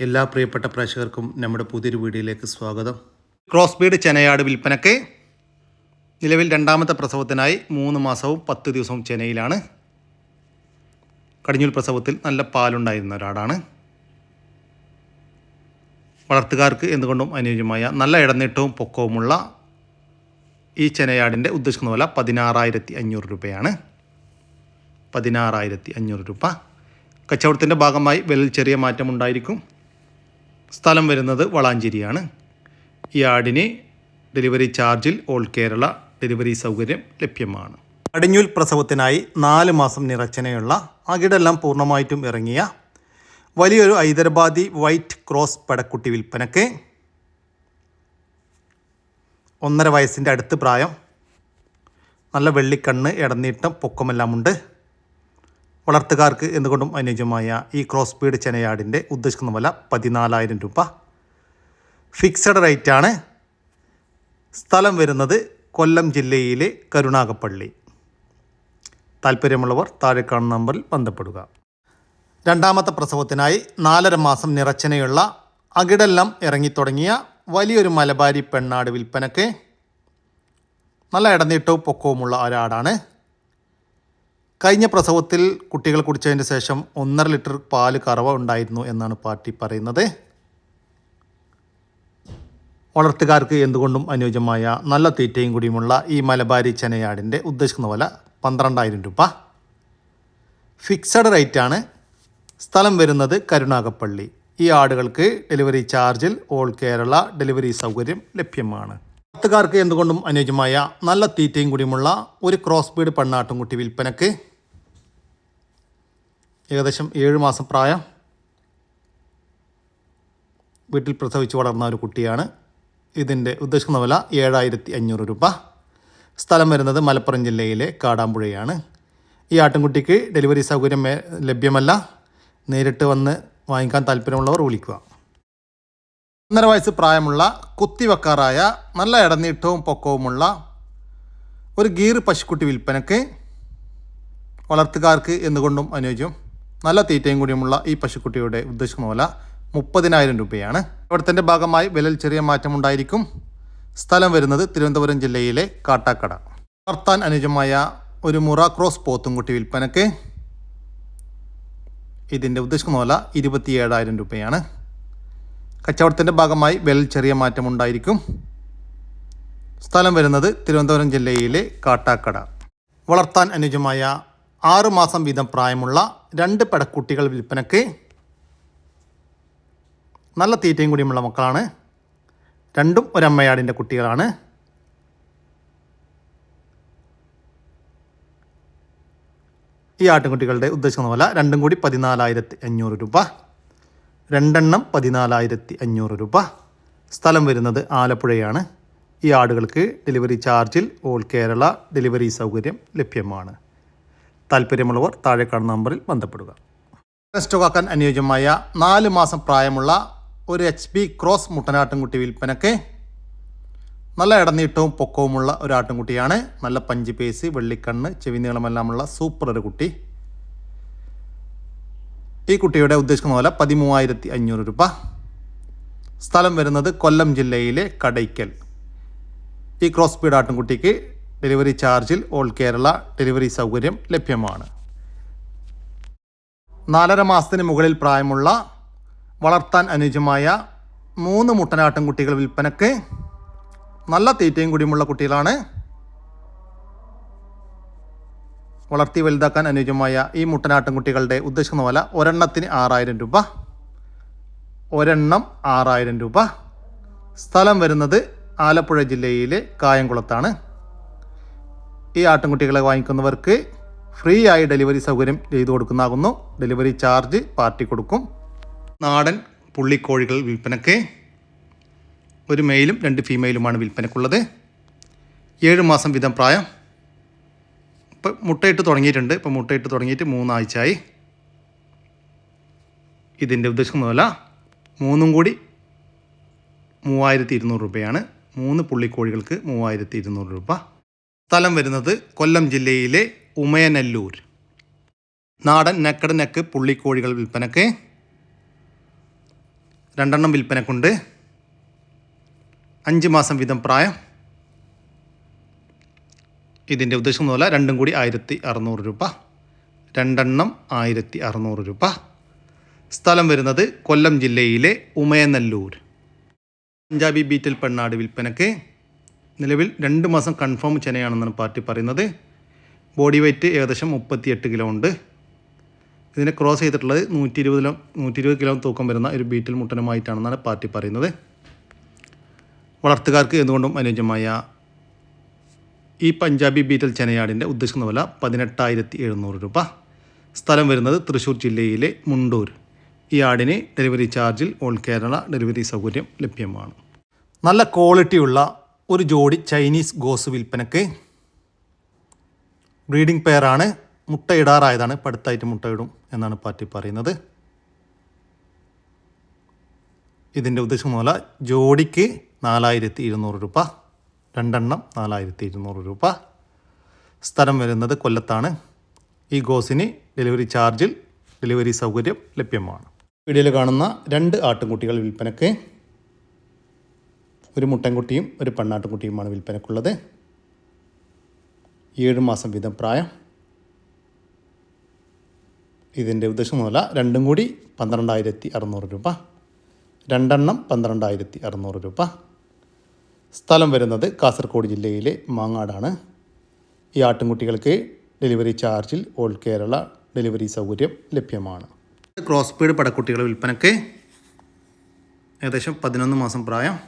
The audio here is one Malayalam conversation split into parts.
എല്ലാ പ്രിയപ്പെട്ട പ്രേക്ഷകർക്കും നമ്മുടെ പുതിയൊരു വീഡിയോയിലേക്ക് സ്വാഗതം. ക്രോസ് ബീഡ് ചെനയാട് വിൽപ്പനയ്ക്ക് നിലവിൽ രണ്ടാമത്തെ പ്രസവത്തിനായി മൂന്ന് മാസവും പത്ത് ദിവസവും ചെനയിലാണ്. കടിഞ്ഞൂൽ പ്രസവത്തിൽ നല്ല പാലുണ്ടായിരുന്ന ഒരാടാണ്. വളർത്തുകാർക്ക് എന്തുകൊണ്ടും അനുയോജ്യമായ നല്ല ഇടനീട്ടവും പൊക്കവുമുള്ള ഈ ചെനയാടിന്റെ ഉദ്ദേശിക്കുന്ന വില പതിനാറായിരത്തി അഞ്ഞൂറ് രൂപയാണ്. പതിനാറായിരത്തി അഞ്ഞൂറ് രൂപ. കച്ചവടത്തിന്റെ ഭാഗമായി വിലയിൽ ചെറിയ മാറ്റമുണ്ടായിരിക്കും. സ്ഥലം വരുന്നത് വളാഞ്ചേരിയാണ്. ഈ ആടിന് ഡെലിവറി ചാർജിൽ ഓൾ കേരള ഡെലിവറി സൗകര്യം ലഭ്യമാണ്. അടിഞ്ഞൂൽ പ്രസവത്തിനായി നാല് മാസം നിറച്ചനയുള്ള അകിടെല്ലാം പൂർണമായിട്ടും ഇറങ്ങിയ വലിയൊരു ഹൈദരാബാദി വൈറ്റ് ക്രോസ് പടക്കുട്ടി വിൽപ്പനക്ക് ഒന്നര വയസ്സിന്റെ അടുത്ത് പ്രായം. നല്ല വെള്ളിക്കണ്ണ് ഇടനീട്ടം പൊക്കമെല്ലാമുണ്ട്. വളർത്തുകാർക്ക് എന്തുകൊണ്ടും അനുയോജ്യമായ ഈ ക്രോസ് ബീഡ് ചെനയാടിന്റെ ഉദ്ദേശിക്കുന്ന വില പതിനാലായിരം രൂപ. ഫിക്സഡ് റേറ്റ് ആണ് സ്ഥലം വരുന്നത് കൊല്ലം ജില്ലയിലെ കരുണാകപ്പള്ളി താല്പര്യമുള്ളവർ താഴെ കാണുന്ന നമ്പറിൽ ബന്ധപ്പെടുക. രണ്ടാമത്തെ പ്രസവത്തിനായി നാലര മാസം നിറച്ചനയുള്ള അകിടെല്ലാം ഇറങ്ങിത്തുടങ്ങിയ വലിയൊരു മലബാരി പെണ്ണാട് വിൽപ്പനക്ക് നല്ല ഇടനീട്ടവും പൊക്കവുമുള്ള ഒരാടാണ് കഴിഞ്ഞ പ്രസവത്തിൽ കുട്ടികൾ കുടിച്ചതിന് ശേഷം ഒന്നര ലിറ്റർ പാൽ കറവ ഉണ്ടായിരുന്നു എന്നാണ് പാർട്ടി പറയുന്നത്. വളർത്തുകാർക്ക് എന്തുകൊണ്ടും അനുയോജ്യമായ നല്ല തീറ്റയും കൂടിയുമുള്ള ഈ മലബാരി ചെനയാടിന്റെ ഉദ്ദേശിക്കുന്ന വില പന്ത്രണ്ടായിരം രൂപ. ഫിക്സഡ് റേറ്റാണ് സ്ഥലം വരുന്നത് കരുണാകപ്പള്ളി ഈ ആടുകൾക്ക് ഡെലിവറി ചാർജിൽ ഓൾ കേരള ഡെലിവറി സൗകര്യം ലഭ്യമാണ്. വളർത്തുകാർക്ക് എന്തുകൊണ്ടും അനുയോജ്യമായ നല്ല തീറ്റയും കൂടിയുമുള്ള ഒരു ക്രോസ് ബീഡ് പെണ്ണാട്ടുംകുട്ടി വിൽപ്പനക്ക് ഏകദേശം ഏഴ് മാസം പ്രായം. വീട്ടിൽ പ്രസവിച്ച് വളർന്ന ഒരു കുട്ടിയാണ്. ഇതിന്റെ ഉദ്ദേശിക്കുന്ന വില ഏഴായിരത്തി അഞ്ഞൂറ് രൂപ. സ്ഥലം വരുന്നത് മലപ്പുറം ജില്ലയിലെ കാടാമ്പുഴയാണ്. ഈ ആട്ടിൻകുട്ടിക്ക് ഡെലിവറി സൗകര്യം ലഭ്യമല്ല. നേരിട്ട് വന്ന് വാങ്ങിക്കാൻ താല്പര്യമുള്ളവർ വിളിക്കുക. ഒന്നര വയസ്സ് പ്രായമുള്ള കുത്തിവക്കാറായ നല്ല ഇടനീട്ടവും പൊക്കവുമുള്ള ഒരു ഗീർ പശുക്കുട്ടി വിൽപ്പനക്ക് വളർത്തുകാർക്ക് എന്തുകൊണ്ടും അനുയോജ്യം. നല്ല തീറ്റയും കൂടിയുമുള്ള ഈ പശുക്കുട്ടിയുടെ ഉദ്ദേശിക്കുന്ന പോലെ മുപ്പതിനായിരം രൂപയാണ്. ഇവിടത്തിന്റെ ഭാഗമായി വിലയിൽ ചെറിയ മാറ്റമുണ്ടായിരിക്കും. സ്ഥലം വരുന്നത് തിരുവനന്തപുരം ജില്ലയിലെ കാട്ടാക്കട. വളർത്താൻ അനുയോജ്യമായ ഒരു മുറ ക്രോസ് പോത്തുംകുട്ടി വിൽപ്പനക്ക് ഇതിന്റെ ഉദ്ദേശിക്കുന്ന പോലെ ഇരുപത്തിയേഴായിരം രൂപയാണ്. കച്ചവടത്തിന്റെ ഭാഗമായി വിലയിൽ ചെറിയ മാറ്റമുണ്ടായിരിക്കും സ്ഥലം വരുന്നത് തിരുവനന്തപുരം ജില്ലയിലെ കാട്ടാക്കട. വളർത്താൻ അനുജമായ ആറുമാസം വീതം പ്രായമുള്ള രണ്ട് പടക്കുട്ടികൾ വിൽപ്പനയ്ക്ക് നല്ല തീറ്റയും കൂടിയുമുള്ള മക്കളാണ്. രണ്ടും ഒരമ്മയാടിന്റെ കുട്ടികളാണ്. ഈ ആട്ടിൻകുട്ടികളുടെ ഉദ്ദേശിക്കുന്ന പോലെ രണ്ടും കൂടി പതിനാലായിരത്തി അഞ്ഞൂറ് രൂപ. രണ്ടെണ്ണം പതിനാലായിരത്തി അഞ്ഞൂറ് രൂപ. സ്ഥലം വരുന്നത് ആലപ്പുഴയാണ്. ഈ ആടുകൾക്ക് ഡെലിവറി ചാർജിൽ ഓൾ കേരള ഡെലിവറി സൗകര്യം ലഭ്യമാണ്. താല്പര്യമുള്ളവർ താഴെ കാണുന്ന നമ്പറിൽ ബന്ധപ്പെടുക. സ്റ്റോക്കാക്കാൻ അനുയോജ്യമായ നാല് മാസം പ്രായമുള്ള ഒരു എച്ച് ബി ക്രോസ് മുട്ടനാട്ടിൻകുട്ടി വിൽപ്പനയ്ക്ക് നല്ല ഇടനീട്ടവും പൊക്കവുമുള്ള ഒരു ആട്ടിൻകുട്ടിയാണ്. നല്ല പഞ്ച് പേസ് വെള്ളിക്കണ്ണ് ചെവി നീളമെല്ലാമുള്ള സൂപ്പർ ഒരു കുട്ടി. ഈ കുട്ടിയുടെ ഉദ്ദേശിക്കുന്ന പോലെ പതിമൂവായിരത്തി അഞ്ഞൂറ് രൂപ. സ്ഥലം വരുന്നത് കൊല്ലം ജില്ലയിലെ കടയ്ക്കൽ. ഈ ക്രോസ് സ്പീഡ് ആട്ടിൻകുട്ടിക്ക് ഡെലിവറി ചാർജിൽ ഓൾ കേരള ഡെലിവറി സൗകര്യം ലഭ്യമാണ്. നാലര മാസത്തിന് മുകളിൽ പ്രായമുള്ള വളർത്താൻ അനുയോജ്യമായ മൂന്ന് മുട്ടനാട്ടിൻകുട്ടികൾ വിൽപ്പനക്ക് നല്ല തീറ്റയും കൂടിയുമുള്ള കുട്ടികളാണ് വളർത്തി വലുതാക്കാൻ അനുയോജ്യമായ ഈ മുട്ടനാട്ടിൻകുട്ടികളുടെ ഉദ്ദേശിക്കുന്ന വില ഒരെണ്ണത്തിന് ആറായിരം രൂപ. ഒരെണ്ണം ആറായിരം രൂപ. സ്ഥലം വരുന്നത് ആലപ്പുഴ ജില്ലയിലെ കായംകുളത്താണ്. ഈ ആട്ടിൻകുട്ടികളെ വാങ്ങിക്കുന്നവർക്ക് ഫ്രീ ആയി ഡെലിവറി സൗകര്യം ചെയ്തു കൊടുക്കുന്നതാകുന്നു. ഡെലിവറി ചാർജ് പാർട്ടി കൊടുക്കും. നാടൻ പുള്ളിക്കോഴികൾ വിൽപ്പനയ്ക്ക് ഒരു മെയിലും രണ്ട് ഫീമെയിലുമാണ് വിൽപ്പനക്കുള്ളത്. ഏഴ് മാസം വീതം പ്രായം. ഇപ്പം മുട്ടയിട്ട് തുടങ്ങിയിട്ടുണ്ട്. ഇപ്പം മുട്ടയിട്ട് തുടങ്ങിയിട്ട് മൂന്നാഴ്ചയായി. ഇതിന്റെ ഉദ്ദേശിക്കുന്നതല്ല മൂന്നും കൂടി മൂവായിരത്തി ഇരുന്നൂറ് രൂപയാണ്. മൂന്ന് പുള്ളിക്കോഴികൾക്ക് മൂവായിരത്തി ഇരുന്നൂറ് രൂപ. സ്ഥലം വരുന്നത് കൊല്ലം ജില്ലയിലെ ഉമയനല്ലൂർ. നാടൻ നെക്കട് നെക്ക് പുള്ളിക്കോഴികൾ വിൽപ്പനക്ക്. രണ്ടെണ്ണം വിൽപ്പനക്കുണ്ട്. അഞ്ച് മാസം വീതം പ്രായം. ഇതിന്റെ ഉദ്ദേശം പോലെ രണ്ടും കൂടി ആയിരത്തി അറുന്നൂറ് രൂപ. രണ്ടെണ്ണം ആയിരത്തി അറുന്നൂറ് രൂപ. സ്ഥലം വരുന്നത് കൊല്ലം ജില്ലയിലെ ഉമയനല്ലൂർ. പഞ്ചാബി ബീറ്റിൽ പെണ്ണാട് വിൽപ്പനയ്ക്ക് നിലവിൽ രണ്ട് മാസം കൺഫേം ചെനയാണെന്നാണ് പാർട്ടി പറയുന്നത്. ബോഡി വെയ്റ്റ് ഏകദേശം മുപ്പത്തിയെട്ട് കിലോ ഉണ്ട്. ഇതിനെ ക്രോസ് ചെയ്തിട്ടുള്ളത് നൂറ്റി ഇരുപത് കിലോ നൂറ്റി ഇരുപത് കിലോ തൂക്കം വരുന്ന ഒരു ബീറ്റിൽ മുട്ടനുമായിട്ടാണെന്നാണ് പാർട്ടി പറയുന്നത്. വളർത്തുകാർക്ക് എന്തുകൊണ്ടും അനുയോജ്യമായ ഈ പഞ്ചാബി ബീറ്റൽ ചെനയാടിന്റെ ഉദ്ദേശിക്കുന്ന വില പതിനെട്ടായിരത്തി എഴുന്നൂറ് രൂപ. സ്ഥലം വരുന്നത് തൃശ്ശൂർ ജില്ലയിലെ മുണ്ടൂർ. ഈ ആടിന് ഡെലിവറി ചാർജിൽ ഓൾ കേരള ഡെലിവറി സൗകര്യം ലഭ്യമാണ്. നല്ല ക്വാളിറ്റിയുള്ള ഒരു ജോഡി ചൈനീസ് ഗോസ് വിൽപ്പനയ്ക്ക് ബ്രീഡിംഗ് പെയറാണ്. മുട്ടയിടാറായതാണ് പടുത്തായിട്ട് മുട്ടയിടും എന്നാണ് പാർട്ടി പറയുന്നത്. ഇതിന്റെ ഉദ്ദേശം പോലെ ജോഡിക്ക് നാലായിരത്തി ഇരുന്നൂറ് രൂപ. രണ്ടെണ്ണം നാലായിരത്തി ഇരുന്നൂറ് രൂപ. സ്ഥലം വരുന്നത് കൊല്ലത്താണ്. ഈ ഗോസിന് ഡെലിവറി ചാർജിൽ ഡെലിവറി സൗകര്യം ലഭ്യമാണ്. വീഡിയോയിൽ കാണുന്ന രണ്ട് ആട്ടുംകുട്ടികൾ വിൽപ്പനയ്ക്ക് ഒരു മുട്ടൻകുട്ടിയും ഒരു പെണ്ണാട്ടുംകുട്ടിയുമാണ് വിൽപ്പനക്കുള്ളത്. ഏഴ് മാസം വീതം പ്രായം. ഇതിന്റെ ഉദ്ദേശം മുതല രണ്ടും കൂടി പന്ത്രണ്ടായിരത്തി അറുന്നൂറ് രൂപ. രണ്ടെണ്ണം പന്ത്രണ്ടായിരത്തി അറുന്നൂറ് രൂപ. സ്ഥലം വരുന്നത് കാസർഗോഡ് ജില്ലയിലെ മാങ്ങാടാണ്. ഈ ആട്ടിൻകുട്ടികൾക്ക് ഡെലിവറി ചാർജിൽ ഓൾ കേരള ഡെലിവറി സൗകര്യം ലഭ്യമാണ്. ക്രോസ് പീഡ് പടക്കുട്ടികളെ വിൽപ്പനയ്ക്ക് ഏകദേശം പതിനൊന്ന് മാസം പ്രായം.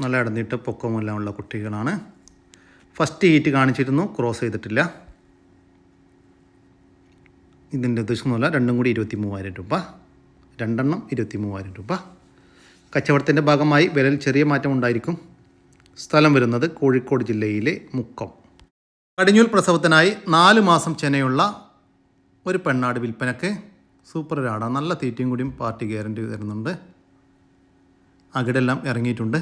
നല്ല ഇടന്നിട്ട് പൊക്കമെല്ലാം ഉള്ള കുട്ടികളാണ്. ഫസ്റ്റ് ഹീറ്റ് കാണിച്ചിരുന്നു ക്രോസ് ചെയ്തിട്ടില്ല. ഇതിന്റെ ഉദ്ദേശമൊന്നുമല്ല രണ്ടും കൂടി ഇരുപത്തി മൂവായിരം രൂപ. രണ്ടെണ്ണം ഇരുപത്തി മൂവായിരം രൂപ. കച്ചവടത്തിന്റെ ഭാഗമായി വിലയിൽ ചെറിയ മാറ്റം ഉണ്ടായിരിക്കും. സ്ഥലം വരുന്നത് കോഴിക്കോട് ജില്ലയിലെ മുക്കം. കടിഞ്ഞൂൽ പ്രസവത്തിനായി നാല് മാസം ചെനയുള്ള ഒരു പെണ്ണാട് വിൽപ്പനക്ക് സൂപ്പർ ഒരാടാണ് നല്ല തീറ്റയും കൂടിയും പാർട്ടി ഗ്യാരണ്ടി തരുന്നുണ്ട്. അകിടെല്ലാം ഇറങ്ങിയിട്ടുണ്ട്.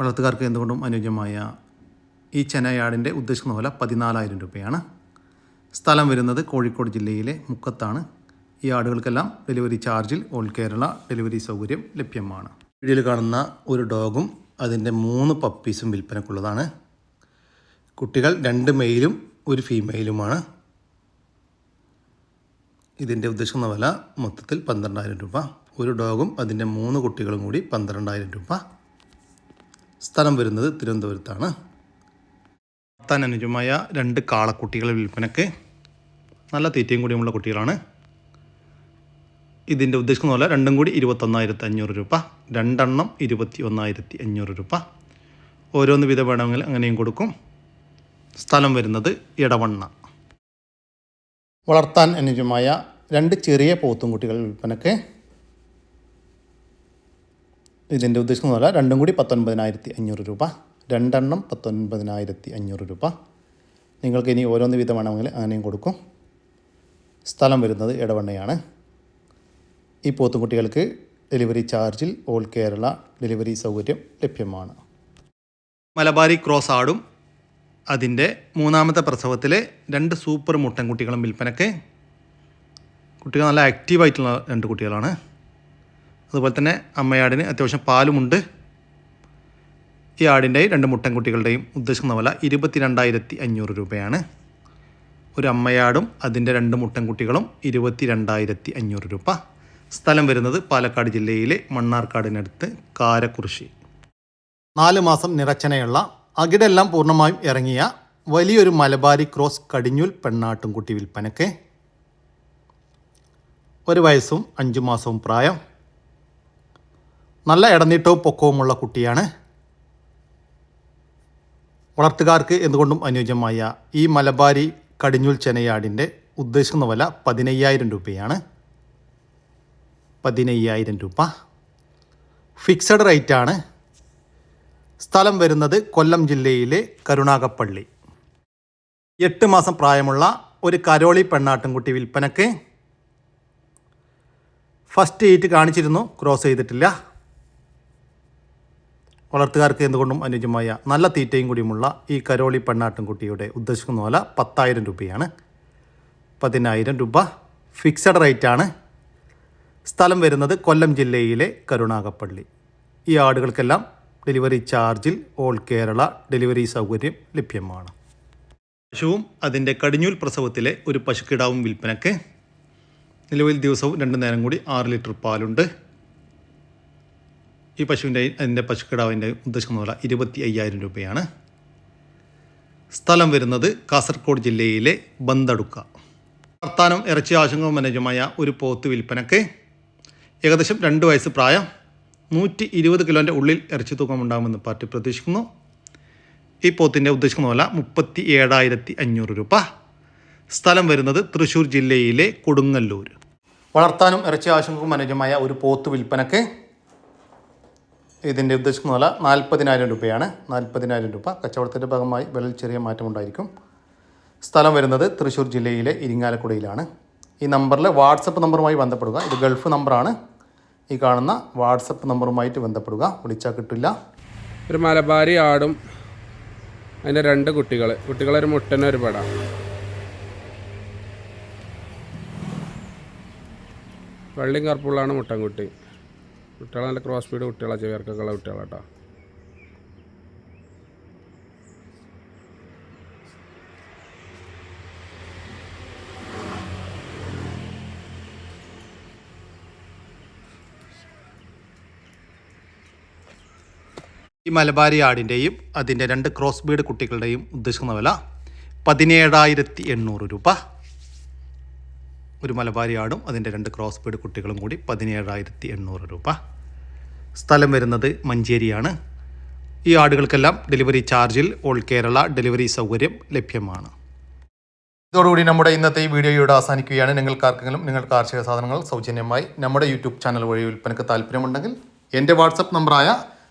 വളർത്തുകാർക്ക് എന്തുകൊണ്ടും അനുയോജ്യമായ ഈ ചെനയാടിന്റെ ഉദ്ദേശിക്കുന്ന വില പതിനാലായിരം രൂപയാണ്. സ്ഥലം വരുന്നത് കോഴിക്കോട് ജില്ലയിലെ മുക്കത്താണ്. ഈ ആടുകൾക്കെല്ലാം ഡെലിവറി ചാർജിൽ ഓൾ കേരള ഡെലിവറി സൗകര്യം ലഭ്യമാണ്. വീഡിയോയിൽ കാണുന്ന ഒരു ഡോഗും അതിന്റെ മൂന്ന് പപ്പീസും വിൽപ്പനക്കുള്ളതാണ് കുട്ടികൾ രണ്ട് മെയിലും ഒരു ഫീമെയിലുമാണ് ഇതിന്റെ ഉദ്ദേശിക്കുന്ന വില മൊത്തത്തിൽ പന്ത്രണ്ടായിരം രൂപ. ഒരു ഡോഗും അതിന്റെ മൂന്ന് കുട്ടികളും കൂടി പന്ത്രണ്ടായിരം രൂപ. സ്ഥലം വരുന്നത് തിരുവനന്തപുരത്താണ്. പത്താൻ അനുജമായ രണ്ട് കാളക്കുട്ടികളെ വിൽപ്പനക്ക് നല്ല തീറ്റയും കൂടിയുമുള്ള കുട്ടികളാണ്. ഇതിന്റെ ഉദ്ദേശിക്കുന്ന പോലെ രണ്ടും കൂടി ഇരുപത്തൊന്നായിരത്തി അഞ്ഞൂറ് രൂപ. രണ്ടെണ്ണം ഇരുപത്തി ഒന്നായിരത്തി അഞ്ഞൂറ് രൂപ. ഓരോന്ന് വിധ വേണമെങ്കിൽ അങ്ങനെയും കൊടുക്കും. സ്ഥലം വരുന്നത് ഇടവണ്ണ വളർത്താൻ അനുജമായ രണ്ട് ചെറിയ പോത്തുംകുട്ടികൾ വിൽപ്പനക്ക്. ഇതിന്റെ ഉദ്ദേശിക്കുന്ന പോലെ രണ്ടും കൂടി പത്തൊൻപതിനായിരത്തി അഞ്ഞൂറ് രൂപ. രണ്ടെണ്ണം പത്തൊൻപതിനായിരത്തി അഞ്ഞൂറ് രൂപ. നിങ്ങൾക്ക് ഇനി ഓരോന്ന് വിധ വേണമെങ്കിൽ അങ്ങനെയും കൊടുക്കും. സ്ഥലം വരുന്നത് ഇടവണ്ണയാണ് ഈ പോത്തുകുട്ടികൾക്ക് ഡെലിവറി ചാർജിൽ ഓൾ കേരള ഡെലിവറി സൗകര്യം ലഭ്യമാണ്. മലബാരി ക്രോസ് ആടും അതിന്റെ മൂന്നാമത്തെ പ്രസവത്തിലെ രണ്ട് സൂപ്പർ മുട്ടൻ മുട്ടൻകുട്ടികളും വിൽപ്പനക്ക് കുട്ടികൾ നല്ല ആക്റ്റീവായിട്ടുള്ള രണ്ട് കുട്ടികളാണ്. അതുപോലെ തന്നെ അമ്മയാടിന് അത്യാവശ്യം പാലുമുണ്ട്. ഈ ആടിന്റെയും രണ്ട് മുട്ടൻകുട്ടികളുടെയും ഉദ്ദേശിക്കുന്ന വില ഇരുപത്തി രണ്ടായിരത്തി അഞ്ഞൂറ് രൂപയാണ്. ഒരു അമ്മയാടും അതിന്റെ രണ്ട് മുട്ടൻകുട്ടികളും ഇരുപത്തി രണ്ടായിരത്തി അഞ്ഞൂറ് രൂപ. സ്ഥലം വരുന്നത് പാലക്കാട് ജില്ലയിലെ മണ്ണാർക്കാടിനടുത്ത് കാരക്കുറിശി. നാല് മാസം നിറച്ചനയുള്ള അകിടെല്ലാം പൂർണമായും ഇറങ്ങിയ വലിയൊരു മലബാരി ക്രോസ് കടിഞ്ഞൂൽ പെണ്ണാട്ടുംകുട്ടി വിൽപ്പനക്ക് ഒരു വയസ്സും അഞ്ചു മാസവും പ്രായം. നല്ല ഇടനീട്ടവും പൊക്കവുമുള്ള കുട്ടിയാണ്. വളർത്തുകാർക്ക് എന്തുകൊണ്ടും അനുയോജ്യമായ ഈ മലബാരി കടിഞ്ഞൂൽ ചെനയാടിന്റെ ഉദ്ദേശിക്കുന്ന വില പതിനയ്യായിരം രൂപയാണ്. പതിനയ്യായിരം രൂപ. ഫിക്സഡ് റേറ്റ് ആണ്. സ്ഥലം വരുന്നത് കൊല്ലം ജില്ലയിലെ കരുണാകപ്പള്ളി എട്ട് മാസം പ്രായമുള്ള ഒരു കരോളി പെണ്ണാട്ടുംകുട്ടി വിൽപ്പനക്ക് ഫസ്റ്റ് എയ്റ്റ് കാണിച്ചിരുന്നു ക്രോസ് ചെയ്തിട്ടില്ല. വളർത്തുകാർക്ക് എന്തുകൊണ്ടും അനുയോജ്യമായ നല്ല തീറ്റയും കൂടിയുമുള്ള ഈ കരോളി പെണ്ണാട്ടുംകുട്ടിയുടെ ഉദ്ദേശിക്കുന്ന വില പത്തായിരം രൂപയാണ്. പതിനായിരം രൂപ ഫിക്സഡ് റേറ്റാണ് സ്ഥലം വരുന്നത് കൊല്ലം ജില്ലയിലെ കരുണാകപ്പള്ളി ഈ ആടുകൾക്കെല്ലാം ഡെലിവറി ചാർജിൽ ഓൾ കേരള ഡെലിവറി സൗകര്യം ലഭ്യമാണ്. പശുവും അതിന്റെ കടിഞ്ഞൂൽ പ്രസവത്തിലെ ഒരു പശുക്കിടാവും വിൽപ്പനയ്ക്ക് നിലവിൽ ദിവസവും രണ്ട് നേരം കൂടി ആറ് ലിറ്റർ പാലുണ്ട്. ഈ പശുവിന്റെ അതിന്റെ പശുക്കിടാവിന്റെ ഉദ്ദേശിക്കുന്ന പറഞ്ഞാൽ ഇരുപത്തി അയ്യായിരം രൂപയാണ്. സ്ഥലം വരുന്നത് കാസർഗോഡ് ജില്ലയിലെ ബന്തടുക്ക. വർത്താനം ഇറച്ചി ആശങ്ക മനോജമായ ഒരു പോത്ത് വിൽപ്പനയ്ക്ക് ഏകദേശം രണ്ട് വയസ്സ് പ്രായം നൂറ്റി ഇരുപത് കിലോന്റെ ഉള്ളിൽ ഇറച്ചി തൂക്കം ഉണ്ടാകുമെന്ന് പാർട്ടി പ്രതീക്ഷിക്കുന്നു. ഈ പോത്തിന്റെ ഉദ്ദേശിക്കുന്ന പോലെ മുപ്പത്തി ഏഴായിരത്തി അഞ്ഞൂറ് രൂപ. സ്ഥലം വരുന്നത് തൃശ്ശൂർ ജില്ലയിലെ കൊടുങ്ങല്ലൂർ. വളർത്താനും ഇറച്ചി ആവശ്യങ്ങൾക്കും അനുജമായ ഒരു പോത്ത് വിൽപ്പനക്ക് ഇതിന്റെ ഉദ്ദേശിക്കുന്ന പോലെ നാൽപ്പതിനായിരം രൂപയാണ്. നാൽപ്പതിനായിരം രൂപ കച്ചവടത്തിന്റെ ഭാഗമായി വിലയിൽ ചെറിയ മാറ്റമുണ്ടായിരിക്കും സ്ഥലം വരുന്നത് തൃശ്ശൂർ ജില്ലയിലെ ഇരിങ്ങാലക്കുടയിലാണ്. ഈ നമ്പറിൽ വാട്സപ്പ് നമ്പറുമായി ബന്ധപ്പെടുക. ഇത് ഗൾഫ് നമ്പറാണ്. ഈ കാണുന്ന വാട്സപ്പ് നമ്പറുമായിട്ട് ബന്ധപ്പെടുക. വിളിച്ചാൽ കിട്ടില്ല. ഒരു മലബാരി ആടും അതിന്റെ രണ്ട് കുട്ടികൾ കുട്ടികളൊരു മുട്ടനൊരു പട. വെള്ളിയും കറുപ്പുള്ളാണ് മുട്ടൻകുട്ടി. കുട്ടികളെ നല്ല ക്രോസ് സ്പീഡ് കുട്ടികളാണ് ചെവിയർക്കൊക്കെ ഉള്ള കുട്ടികളാട്ടോ. ഈ മലബാരി ആടിന്റെയും അതിന്റെ രണ്ട് ക്രോസ് ബീഡ് കുട്ടികളുടെയും ഉദ്ദേശിക്കുന്ന വില പതിനേഴായിരത്തി എണ്ണൂറ് രൂപ. ഒരു മലബാരി ആടും അതിന്റെ രണ്ട് ക്രോസ് ബീഡ് കുട്ടികളും കൂടി പതിനേഴായിരത്തി എണ്ണൂറ് രൂപ. സ്ഥലം വരുന്നത് മഞ്ചേരിയാണ്. ഈ ആടുകൾക്കെല്ലാം ഡെലിവറി ചാർജിൽ ഓൾ കേരള ഡെലിവറി സൗകര്യം ലഭ്യമാണ്. ഇതോടുകൂടി നമ്മുടെ ഇന്നത്തെ ഈ വീഡിയോയോട് അവസാനിക്കുകയാണ്. നിങ്ങൾക്ക് ആർക്കെങ്കിലും നിങ്ങൾ കാർഷിക സാധനങ്ങൾ സൗജന്യമായി നമ്മുടെ യൂട്യൂബ് ചാനൽ വഴി വിൽപ്പനക്ക് താല്പര്യമുണ്ടെങ്കിൽ എന്റെ വാട്സപ്പ് നമ്പറായ